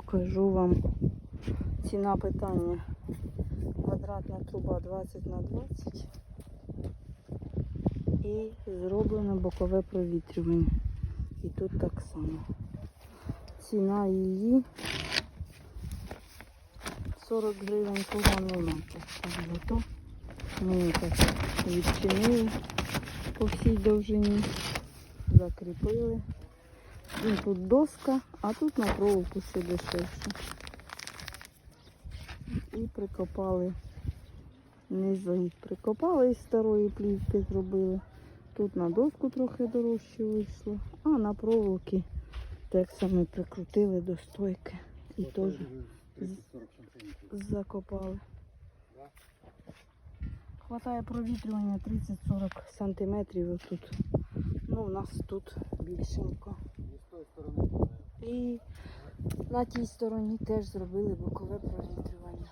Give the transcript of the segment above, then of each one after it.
покажу вам ціна питання. Квадратна труба 20 на 20 і зроблено бокове провітрювання. І тут так само. Ціна її 40 гривень метра. Зато ми так відчинили по всій довжині, закріпили. І тут доска, а тут на проволоку ще дешевше. І прикопали низи. Прикопали із старої плівки зробили. Тут на доску трохи дорожче вийшло, а на проволоки так само прикрутили до стойки і теж закопали. Хватає провітрювання 30-40 сантиметрів отут. Ну, у нас тут більшенько. І з тої сторони немає. І на тій стороні теж зробили бокове провітрювання.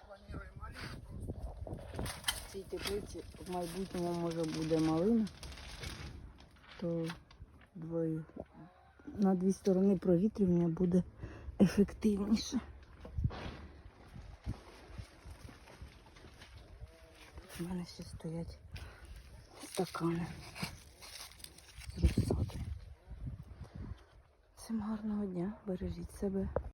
В цій теплиці в майбутньому може буде малина, то двоє. на дві сторони провітрювання буде ефективніше. У мене ще стоять стакани Всім гарного дня, бережіть себе.